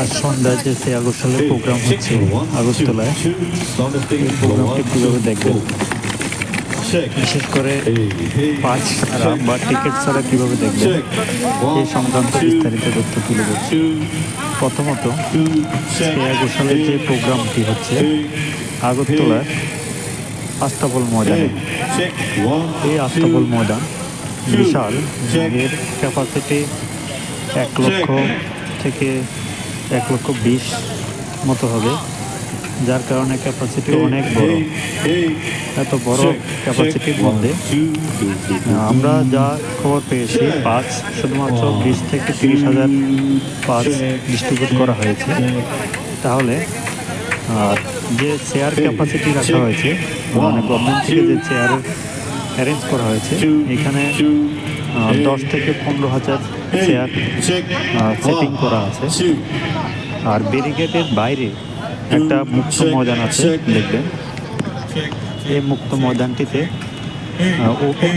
আজ সন্ধ্যায় যে সে আগরতলায় প্রোগ্রাম হচ্ছে, আগরতলায়, প্রোগ্রামটি কীভাবে দেখবেন? বিশেষ করে পাঁচ ছাড়া বা টিকিট ছাড়া কীভাবে দেখবেন? এই সংক্রান্ত বিস্তারিত তথ্য তুলে ধরছি। প্রথমত শ্রেয়া ঘোষালের যে প্রোগ্রামটি হচ্ছে, আগরতলার আস্তাবল ময়দানে। এই আস্তাবল ময়দান বিশাল, এর ক্যাপাসিটি এক লক্ষ থেকে এক লক্ষ বিশ মতো হবে, যার কারণে ক্যাপাসিটি অনেক বড়। এত বড় ক্যাপাসিটির মধ্যে। আমরা যা খবর পেয়েছি, পাঁচ, শুধুমাত্র বিশ থেকে তিরিশ হাজার পাঁচ ডিস্ট্রিবিউট করা হয়েছে। তাহলে যে চেয়ার ক্যাপাসিটি রাখা হয়েছে মানে গভর্নমেন্ট থেকে যে চেয়ার অ্যারেঞ্জ করা হয়েছে, এখানে দশ থেকে পনেরো হাজার চেয়ার সেটিং করা আছে। আর ব্যারিকেডের বাইরে একটা মুক্ত ময়দান আছে দেখবেন। এই মুক্ত ময়দানটিতে ওপেন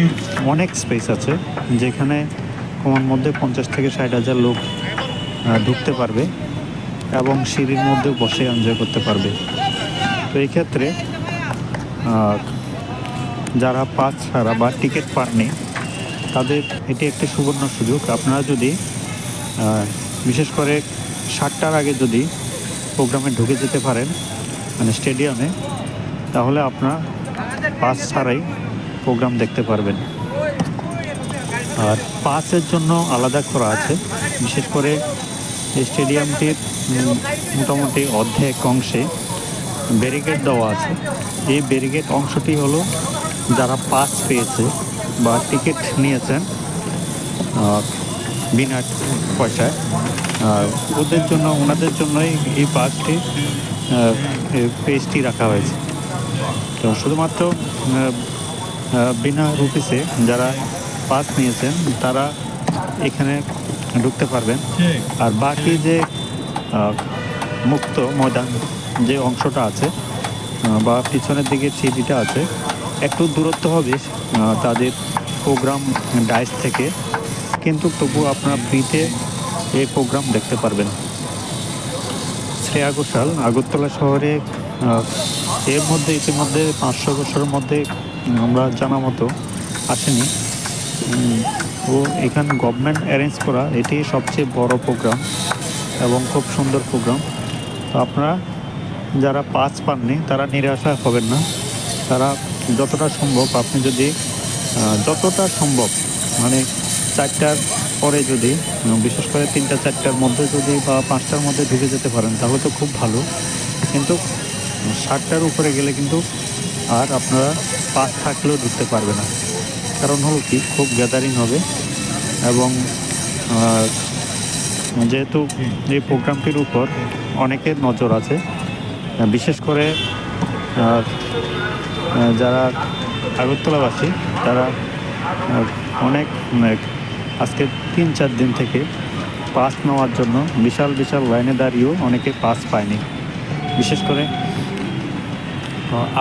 অনেক স্পেস আছে যেখানে কমার মধ্যে পঞ্চাশ থেকে ষাট হাজার লোক ঢুকতে পারবে এবং সিঁড়ির মধ্যে বসে এনজয় করতে পারবে। তো এই ক্ষেত্রে যারা পাস ছাড়া বা টিকিট পাননি তাদের এটি একটি সুবর্ণ সুযোগ। আপনারা যদি বিশেষ করে সাতটার আগে যদি প্রোগ্রামে ঢুকে যেতে পারেন মানে স্টেডিয়ামে, তাহলে আপনার পাস ছাড়াই প্রোগ্রাম দেখতে পারবেন। আর পাসের জন্য আলাদা করা আছে। বিশেষ করে স্টেডিয়ামটির মোটামুটি অর্ধেক অংশে ব্যারিকেড দেওয়া আছে। এই ব্যারিকেড অংশটি হলো যারা পাস পেয়েছে বা টিকিট নিয়েছেন বিনা পয়সায়। আর ওদের জন্য, ওনাদের জন্যই এই পাসটি পেজটি রাখা হয়েছে। তো শুধুমাত্র বিনা রুপিসে যারা পাস নিয়েছেন, তারা এখানে ঢুকতে পারবেন। আর বাকি যে মুক্ত ময়দান যে অংশটা আছে বা পিছনের দিকে সিঁড়িটা আছে একটু দূরত্ব হবে তাদের প্রোগ্রাম ডাইস থেকে। কিন্তু তবু আপনার ফ্রিতে এই প্রোগ্রাম দেখতে পারবেন। শ্রেয়া ঘোষাল আগরতলা শহরে এর মধ্যে ইতিমধ্যে পাঁচশো বছরের মধ্যে আমরা জানা মতো আসেনি। ও এখানে গভর্নমেন্ট অ্যারেঞ্জ করা, এটি সবচেয়ে বড় প্রোগ্রাম এবং খুব সুন্দর প্রোগ্রাম তো আপনারা যারা পাস পাননি, তারা নিরাশা হবেন না। তারা যতটা সম্ভব আপনি যদি যতটা সম্ভব মানে চারটার পরে যদি বিশেষ করে তিনটা, চারটার মধ্যে যদি বা পাঁচটার মধ্যে ঢুকে যেতে পারেন, তাহলে তো খুব ভালো। কিন্তু ষাটটার উপরে গেলে কিন্তু আর আপনারা পাস থাকলেও ঢুকতে পারবে না। কারণ হলো কি, খুব গ্যাদারিং হবে এবং যেহেতু এই প্রোগ্রামটির উপর অনেকের নজর আছে, বিশেষ করে যারা আগরতলাবাসী, তারা অনেক অনেক আজকে তিন চার দিন থেকে পাস নেওয়ার জন্য বিশাল বিশাল লাইনে দাঁড়িয়েও অনেকে পাস পায়নি। বিশেষ করে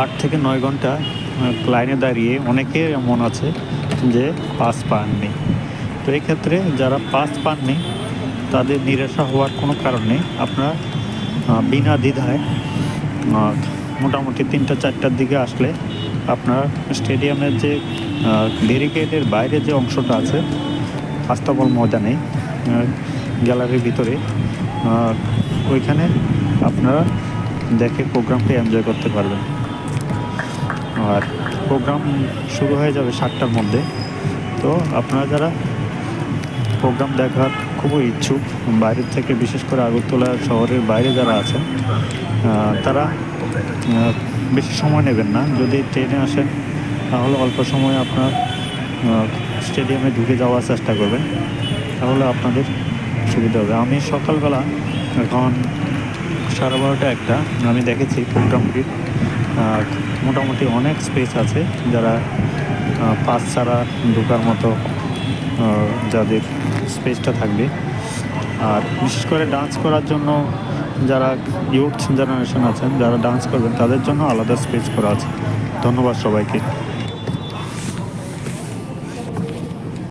আট থেকে নয় ঘণ্টা লাইনে দাঁড়িয়ে অনেকের এমন আছে যে পাস পাননি। তো এই ক্ষেত্রে যারা পাস পাননি, তাদের নিরাশা হওয়ার কোনো কারণ নেই। আপনারা বিনা দ্বিধায় মোটামুটি তিনটা, চারটার দিকে আসলে আপনার স্টেডিয়ামের যে ব্যারিকেডের বাইরে যে অংশটা আছে, আস্তাবল ময়দানে গ্যালারির ভিতরে ওইখানে আপনারা দেখে প্রোগ্রামটি এনজয় করতে পারবেন। আর প্রোগ্রাম শুরু হয়ে যাবে সাতটার মধ্যে। তো আপনারা যারা প্রোগ্রাম দেখার খুবই ইচ্ছুক। বাইরের থেকে বিশেষ করে আগরতলা শহরের বাইরে যারা আছেন তারা বেশি সময় নেবেন না। যদি ট্রেনে আসেন তাহলে অল্প সময়ে আপনার স্টেডিয়ামে ঢুকে যাওয়ার চেষ্টা করবেন। তাহলে আপনাদের সুবিধা হবে। আমি সকালবেলা এখন সাড়ে বারোটা একটা আমি দেখেছি আহ, মোটামুটি অনেক স্পেস আছে যারা পাস ছাড়া ঢোকার মতো যাদের স্পেসটা থাকবে। আর বিশেষ করে ডান্স করার জন্য যারা ইউথ জেনারেশন আছেন, যারা ডান্স করবেন, তাদের জন্য আলাদা স্পেস করা আছে। ধন্যবাদ সবাইকে।